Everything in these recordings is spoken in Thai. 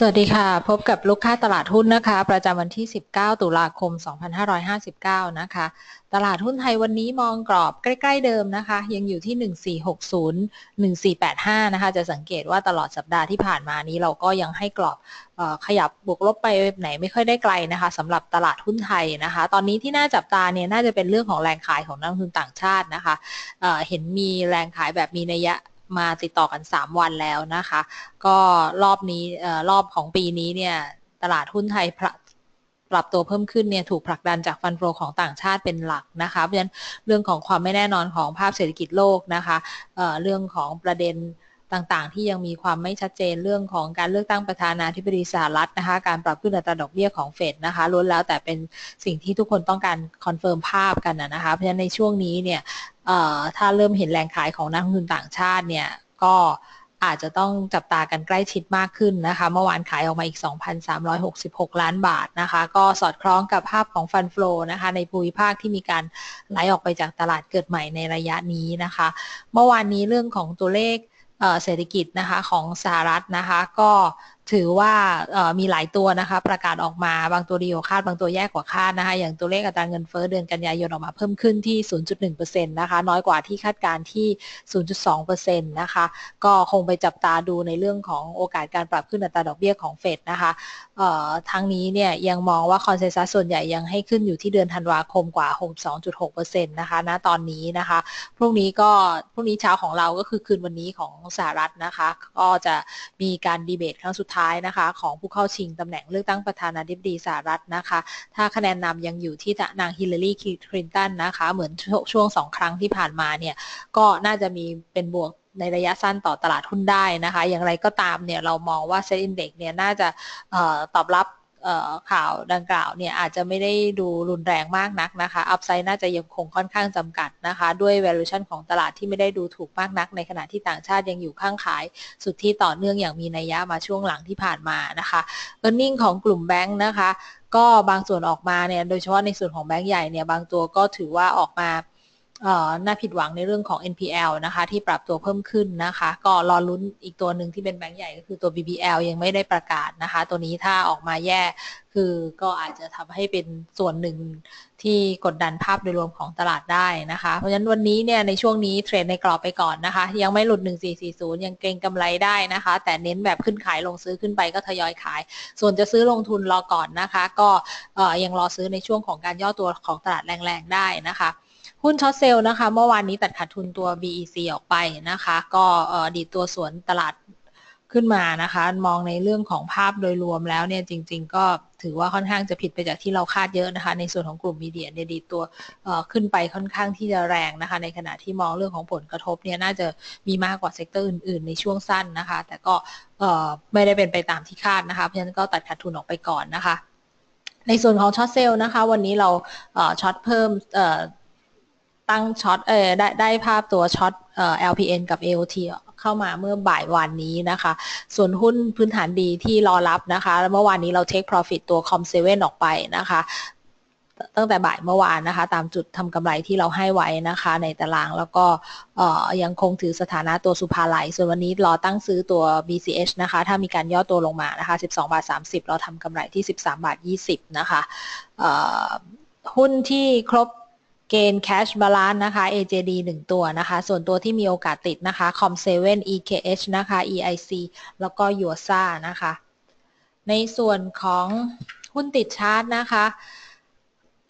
สวัสดีค่ะ พบกับลูกค้าตลาดหุ้นนะคะ ประจำวันที่ 19 ตุลาคม 2559 นะคะ ตลาดหุ้นไทยวันนี้มองกรอบใกล้ ๆ เดิมนะคะ ยังอยู่ที่ 1460 1485 นะคะ จะสังเกตว่าตลอดสัปดาห์ที่ผ่านมานี้เราก็ยังให้กรอบออขยับบวกลบไปไหนไม่ค่อยได้ไกลนะคะสำหรับตลาดหุ้นไทยนะคะ ตอนนี้ที่น่าจับตาเนี่ยน่าจะเป็นเรื่องของแรงขายของนักลงทุนต่างชาตินะคะเเห็นมีแรงขายแบบมีนัยยะ มาติดต่อกัน 3 วันแล้วนะคะ ก็รอบนี้รอบของปีนี้เนี่ยตลาดหุ้นไทยปรับตัวเพิ่มขึ้นเนี่ยถูกผลักดันจากฟันโฟของต่างชาติเป็นหลักนะคะ เพราะฉะนั้นเรื่องของความไม่แน่นอนของภาพเศรษฐกิจโลกนะคะเเรื่องของประเด็น ต่างๆ ที่ยังมีความไม่ชัดเจนเรื่องของการเลือกตั้งประธานาธิบดีสหรัฐนะคะ การปรับขึ้นอัตราดอกเบี้ยของเฟดนะคะล้วนแล้วแต่เป็นสิ่งที่ทุกคนต้องการคอนเฟิร์มภาพกันนะคะ เพราะฉะนั้นในช่วงนี้เนี่ยถ้าเริ่มเห็นแรงขายของนักลงทุนต่างชาติเนี่ยก็อาจจะต้องจับตากันใกล้ชิดมากขึ้นนะคะ เมื่อวานขายออกมาอีก 2,366 ล้านบาทนะคะ ก็สอดคล้องกับภาพของฟันฟลูนะคะ ในภูมิภาคที่มีการไหลออกไปจากตลาดเกิดใหม่ในระยะนี้นะคะ เมื่อวานนี้เรื่องของตัวเลข เศรษฐกิจนะคะของสหรัฐนะคะก็ ถือว่ามีหลายตัวนะคะ ประกาศออกมาบางตัวดีกว่าคาดบางตัวแย่กว่าคาดนะคะ อย่างตัวเลขอัตราเงินเฟ้อเดือนกันยายนออกมาเพิ่มขึ้นที่ 0.1%นะคะน้อยกว่าที่คาดการที่ 0.2%นะคะก็คงไปจับตาดูในเรื่องของโอกาสการปรับขึ้นอัตราดอกเบี้ยของเฟดนะคะทั้งนี้เนี่ยยังมองว่าคอนเซนแซสส่วนใหญ่ยังให้ขึ้นอยู่ที่เดือนธันวาคมกว่า 62.6%นะคะณตอนนี้นะคะพรุ่งนี้ก็พรุ่งนี้เช้าของเราก็คือคืนวันนี้ของสหรัฐนะคะ ก็จะมีการดีเบตครั้งสุดท้ายนะคะของผู้เข้าชิงตำแหน่งเลือกตั้งประธานาธิบดีสหรัฐนะคะ ถ้าคะแนนนำยังอยู่ที่นางฮิลลารีคลินตันนะคะ เหมือนช่วงสองครั้งที่ผ่านมาเนี่ยก็น่าจะมีเป็นบวกในระยะสั้นต่อตลาดหุ้นได้นะคะ อย่างไรก็ตามเนี่ยเรามองว่าเซ็นอินเด็กเนี่ยน่าจะตอบรับ ข่าวดังกล่าวเนี่ยอาจจะไม่ได้ดูรุนแรงมากนักนะคะ อัพไซด์น่าจะยังคงค่อนข้างจำกัดนะคะ ด้วย valuation ของตลาดที่ไม่ได้ดูถูกมากนัก ในขณะที่ต่างชาติยังอยู่ข้างขาย สุดที่ต่อเนื่องอย่างมีนัยยะมาช่วงหลังที่ผ่านมานะคะ e a r n i n g ของกลุ่มแบงค์นะคะ ก็บางส่วนออกมาเนี่ย โดยเฉพาะในส่วนของแบงค์ใหญ่เนี่ย บางตัวก็ถือว่าออกมา น่าผิดหวังในเรื่องของ NPL นะคะ ที่ปรับตัวเพิ่มขึ้นนะคะ ก็รอลุ้นอีกตัวหนึ่งที่เป็นแบงก์ใหญ่ก็คือตัว BBL ยังไม่ได้ประกาศนะคะ ตัวนี้ถ้าออกมาแย่คือก็อาจจะทำให้เป็นส่วนหนึ่งที่กดดันภาพโดยรวมของตลาดได้นะคะ เพราะฉะนั้นวันนี้เนี่ยในช่วงนี้เทรดในกรอบไปก่อนนะคะ ยังไม่หลุด 1440 ยังเก็งกำไรได้นะคะ แต่เน้นแบบขึ้นขายลงซื้อขึ้นไปก็ทยอยขาย ส่วนจะซื้อลงทุนรอก่อนนะคะ ก็ยังรอซื้อในช่วงของการย่อตัวของตลาดแรงๆได้นะคะ หุ้นช็อตเซลล์นะคะ เมื่อวานนี้ตัดขาดทุนตัว BEC ออกไปนะคะ ก็ดีตัวสวนตลาดขึ้นมานะคะ มองในเรื่องของภาพโดยรวมแล้วเนี่ยจริง ๆ ก็ถือว่าค่อนข้างจะผิดไปจากที่เราคาดเยอะนะคะ ในส่วนของกลุ่มมีเดียเนี่ยดีตัวขึ้นไปค่อนข้างที่จะแรงนะคะ ในขณะที่มองเรื่องของผลกระทบเนี่ยน่าจะมีมากกว่าเซกเตอร์อื่น ๆ ในช่วงสั้นนะคะ แต่ก็ไม่ได้เป็นไปตามที่คาดนะคะ เพราะฉะนั้นก็ตัดขาดทุนออกไปก่อนนะคะ ในส่วนของช็อตเซลล์นะคะ วันนี้เราช็อตเพิ่ม ตั้งช็อตเออได้ได้ภาพตัวช็อตเอ่อ LPN กับ AOT เข้ามาเมื่อบ่ายวันนี้นะคะ ส่วนหุ้นพื้นฐานดีที่รอรับนะคะ เมื่อวานนี้เรา take profit ตัว Com7 ออกไปนะคะตั้งแต่บ่ายเมื่อวานนะคะ ตามจุดทำกำไรที่เราให้ไว้นะคะ ในตารางแล้วก็ยังคงถือสถานะตัวสุภาไลส่วนวันนี้รอตั้งซื้อตัว BCH นะคะ ถ้ามีการย่อตัวลงมานะคะ 12 บาท 30 เราทำกำไรที่ 13 บาท 20 นะคะหุ้นที่ครบ เกณฑ์ cash balance นะคะ AJD 1 ตัวนะคะ ส่วนตัวที่มีโอกาสติดนะคะ Com7 EKH นะคะ EIC แล้วก็ y u s a นะคะ ในส่วนของหุ้นติดชาร์ตนะคะ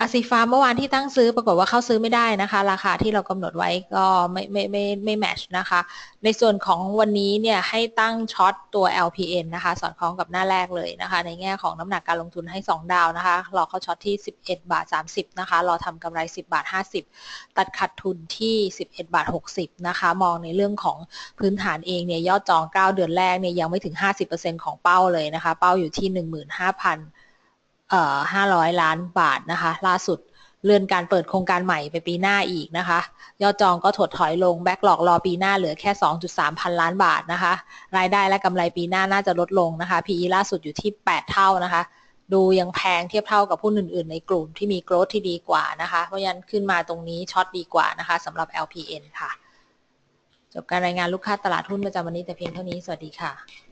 อาซีฟาร์เมื่อวานที่ตั้งซื้อปรากฏว่าเข้าซื้อไม่ได้นะคะ ราคาที่เรากำหนดไว้ก็ไม่ไม่ไม่ไม่แมชนะคะ ในส่วนของวันนี้เนี่ยให้ตั้งช็อตตัว LPN นะคะ สอดคล้องกับหน้าแรกเลยนะคะ ในแง่ของน้ำหนักการลงทุนให้ 2 ดาวนะคะ รอเข้าช็อตที่ 11 บาท 30 นะคะ รอทำกำไร 10 บาท 50 ตัดขัดทุนที่ 11 บาท 60 นะคะ มองในเรื่องของพื้นฐานเองเนี่ยยอดจอง 9 เดือนแรกเนี่ยยังไม่ถึง 50%ของเป้าเลยนะคะ เป้าอยู่ที่ 15,000 500ล้านบาทนะคะ ล่าสุดเลื่อนการเปิดโครงการใหม่ไปปีหน้าอีกนะคะ ยอดจองก็ถดถอยลงแบ็กหลอกรอปีหน้าเหลือแค่ 2.3 พันล้านบาทนะคะ รายได้และกำไรปีหน้าน่าจะลดลงนะคะ PE ล่าสุดอยู่ที่ 8 เท่านะคะ ดูยังแพงเทียบเท่ากับผู้อื่น ๆ ในกลุ่มที่มีโกรธที่ดีกว่านะคะ เพราะฉะนั้นขึ้นมาตรงนี้ช็อตดีกว่านะคะสำหรับ LPN ค่ะ จบการรายงานลูกค้าตลาดหุ้นประจำวันนี้แต่เพียงเท่านี้ สวัสดีค่ะ